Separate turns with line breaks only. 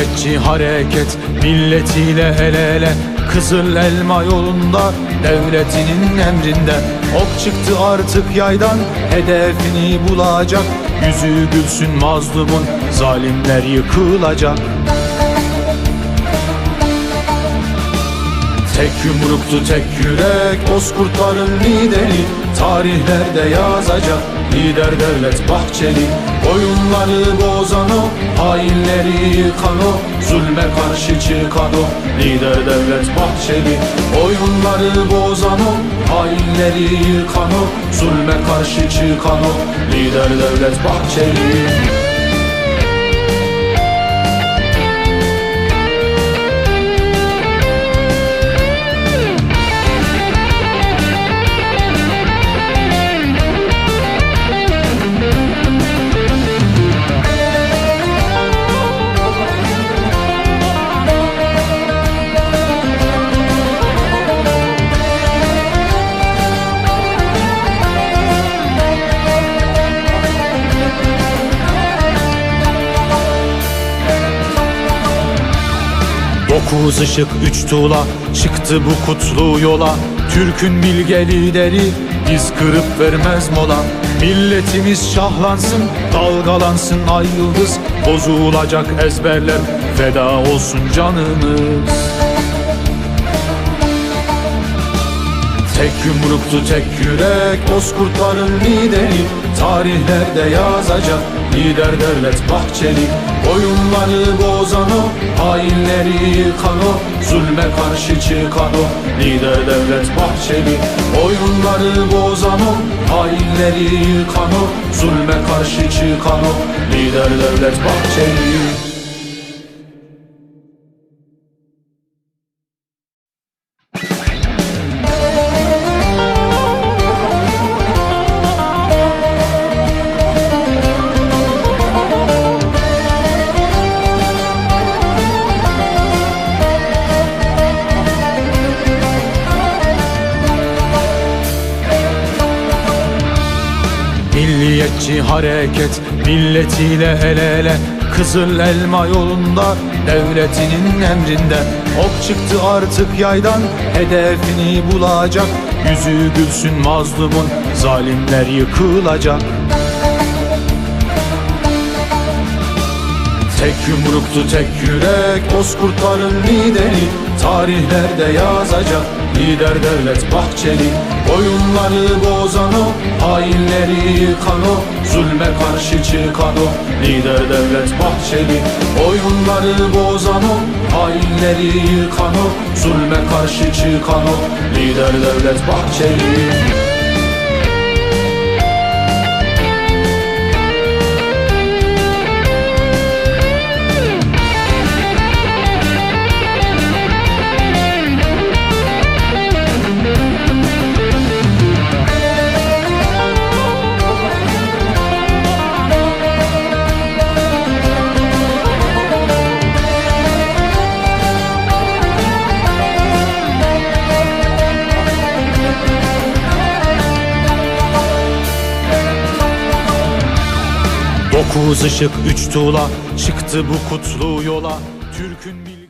Milliyetçi hareket milletiyle el ele. Kızıl elma yolunda devletinin emrinde. Ok çıktı artık yaydan hedefini bulacak. Yüzü gülsün mazlumun zalimler yıkılacak Tek yumruktu tek yürek Bozkurtların lideri. Tarihlerde yazacak Lider devlet Bahçeli. Oyunları bozan o Hainleri yıkan o. Zulme karşı çıkan o Lider devlet Bahçeli. Oyunları bozan o Hainleri yıkan o. Zulme karşı çıkan o Lider devlet Bahçeli Dokuz ışık üç tuğla çıktı bu kutlu yola. Türk'ün bilge lideri diz kırıp vermez mola. Milletimiz şahlansın dalgalansın ay yıldız. Bozulacak ezberler feda olsun canımız Tek yumruktu tek yürek Bozkurtların lideri. Tarihlerde yazacak Lider devlet Bahçeli. Oyunları bozan o Hainleri yıkan o. Zulme karşı çıkan o Lider devlet Bahçeli. Oyunları bozan o Hainleri yıkan o. Zulme karşı çıkan o Lider devlet Bahçeli Milliyetçi hareket milletiyle el ele. Kızıl elma yolunda devletinin emrinde. Ok çıktı artık yaydan hedefini bulacak. Yüzü gülsün mazlumun zalimler yıkılacak Tek yumruktu tek yürek Bozkurtların lideri. Tarihlerde yazacak Lider devlet Bahçeli. Oyunları bozan o Hainleri yıkan o. Zulme karşı çıkan o Lider devlet Bahçeli. Oyunları bozan o Hainleri yıkan o. Zulme karşı çıkan o Lider devlet Bahçeli Dokuz ışık üç tuğla. Çıktı bu kutlu yola. Türk'ün bilgi